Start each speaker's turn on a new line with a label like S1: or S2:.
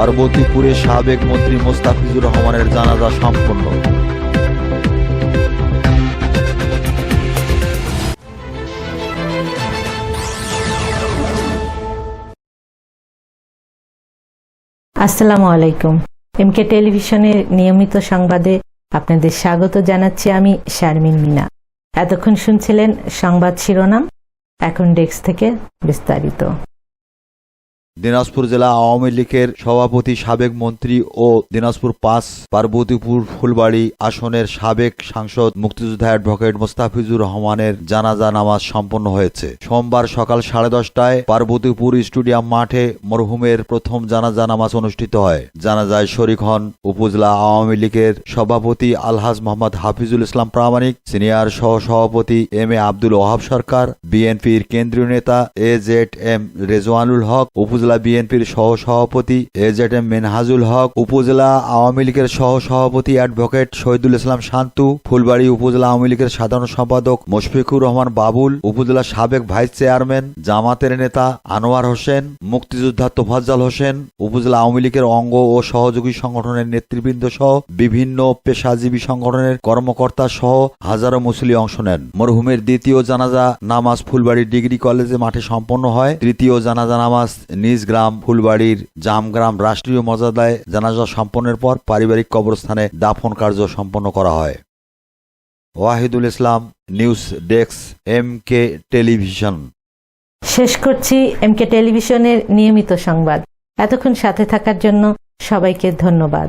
S1: পার্বতীপুরে সাবেক মন্ত্রী মোস্তাফিজুর রহমানের জানাজা সম্পন্ন।
S2: আসসালামু আলাইকুম। এমকে টেলিভিশনের নিয়মিত সংবাদে আপনাদের স্বাগত জানাচ্ছি আমি শারমিন মিনা। এতক্ষণ শুনছিলেন সংবাদ শিরোনাম, এখন ডেস্ক থেকে বিস্তারিত।
S1: দিনাজপুর জেলা আওয়ামী লীগের সভাপতি, সাবেক মন্ত্রী ও দিনাজপুর পাঁচ, পার্বতীপুর, ফুলবাড়ি আসনের সাবেক সাংসদ, মুক্তিযোদ্ধা অ্যাডভোকেট মোস্তাফিজুর রহমানের জানাজা নামাজ সম্পন্ন হয়েছে। সোমবার সকাল সাড়ে দশটায় পার্বতীপুর স্টেডিয়াম মাঠে মরহুমের প্রথম জানাজা নামাজ অনুষ্ঠিত হয়। জানাজায় শরিক হন উপজেলা আওয়ামী লীগের সভাপতি আলহাজ মোহাম্মদ হাফিজুল ইসলাম প্রামাণিক, সিনিয়র সহ সভাপতি এম এ আব্দুল ওহাব সরকার, বিএনপির কেন্দ্রীয় নেতা A Z M Rezwanul Haque উপজেলা বিএনপির সহ সভাপতি এ এম মেনহাজুল হক, উপজেলা আওয়ামী লীগের সহ সভাপতি অ্যাডভোকেট শহীদুল ইসলাম শান্তু, ফুলবাড়ি উপজেলা আওয়ামী লীগের সাধারণ সম্পাদক মুশফিকুর রহমান বাবুল, উপজেলা সাবেক ভাইস চেয়ারম্যান, জামাতের নেতা আনোয়ার হোসেন, মুক্তিযোদ্ধা তোফাজ্জল হোসেন, উপজেলা আওয়ামী লীগের অঙ্গ ও সহযোগী সংগঠনের নেতৃবৃন্দ সহ বিভিন্ন পেশাজীবী সংগঠনের কর্মকর্তা সহ হাজারো মুসলি অংশ নেন। মরহুমের দ্বিতীয় জানাজা নামাজ ফুলবাড়ি ডিগ্রি কলেজে মাঠে সম্পন্ন হয়। তৃতীয় জানাজা নামাজ নিজ গ্রাম, ফুলবাড়ির জামগ্রাম রাষ্ট্রীয় মর্যাদায় জানাজা সম্পন্নের পর পারিবারিক কবরস্থানে দাফন কার্য সম্পন্ন করা হয়। Wahidul Islam, news desk, M K television.
S2: শেষ করছি এম কে টেলিভিশনের নিয়মিত সংবাদ। এতক্ষণ সাথে থাকার জন্য সবাইকে ধন্যবাদ।